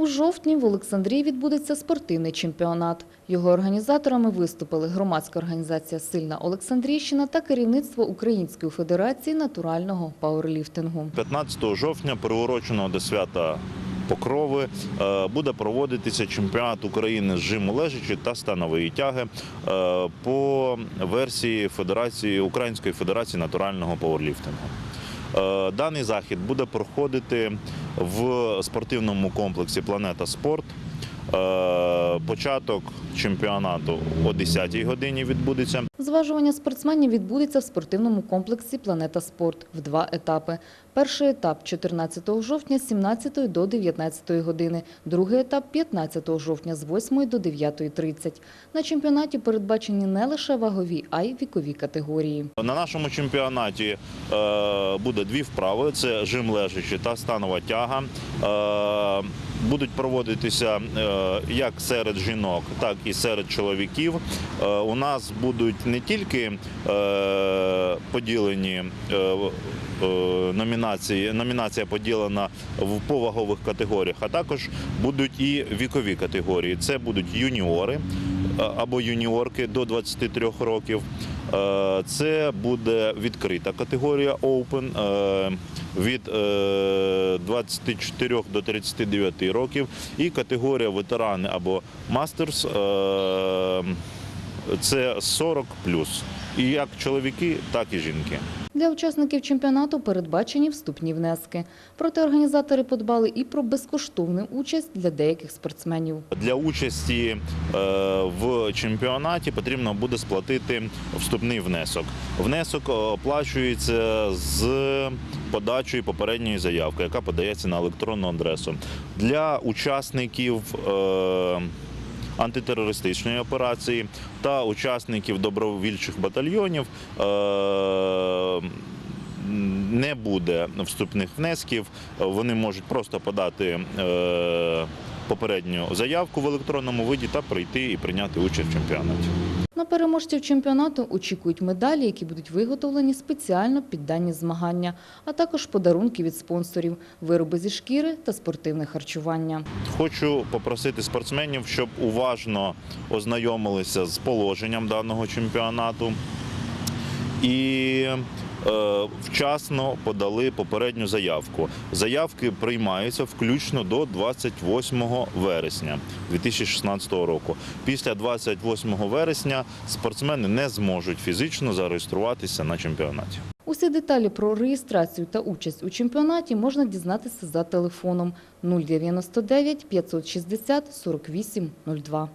У жовтні в Олександрії відбудеться спортивний чемпіонат. Його організаторами виступили громадська організація Сильна Олександрійщина та керівництво Української федерації натурального пауерліфтингу. 15 жовтня, приуроченого до свята Покрови, е, буде проводитися чемпіонат України з жиму лежачі та станової тяги е, по версії Федерації Української федерації натурального пауерліфтингу. Е, Даний захід буде проходити в спортивному комплексі Планета Спорт. Е, Початок чемпіонату о 10-й годині відбудеться. Зважування спортсменів відбудеться в спортивному комплексі «Планета Спорт» в два етапи. Перший етап – 14 жовтня з 17 до 19 години, другий етап – 15 жовтня з 8 до 9.30. На чемпіонаті передбачені не лише вагові, а й вікові категорії. На нашому чемпіонаті е, буде дві вправи: це жим лежачі та станова тяга. Е, будуть проводитися як серед жінок, так і серед чоловіків. Е, у нас будуть не тільки е, поділені. Е, е, Номінації номінація поділена в повагових категоріях, а також будуть і вікові категорії. Це будуть юніори е, або юніорки до 23 років. Е, Це буде відкрита категорія Open е, від е, 24 до 39 років і категорія ветерани або мастерс е, це 40 І як чоловіки, так і жінки. Для учасників чемпіонату передбачені вступні внески. Проте організатори подбали і про безкоштовну участь для деяких спортсменів. Для участі е, в чемпіонаті потрібно буде сплатити вступний внесок. Внесок оплачується з подачею попередньої заявки, яка подається на електронну адресу. Для учасників е, антитерористичної операції та учасників добровільчих батальйонів. е, не буде вступних внесків. Вони можуть просто подати е, попередню заявку в електронному виді та прийти і прийняти участь в чемпіонаті. На переможців чемпіонату очікують медалі, які будуть виготовлені спеціально під дані змагання, а також подарунки від спонсорів, вироби зі шкіри та спортивне харчування. Хочу попросити спортсменів, щоб уважно ознайомилися з положенням даного чемпіонату і вчасно подали попередню заявку. Заявки приймаються включно до 28 вересня 2016 року. Після 28 вересня спортсмени не зможуть фізично зареєструватися на чемпіонаті. Усі деталі про реєстрацію та участь у чемпіонаті можна дізнатися за телефоном 099 560 48 02.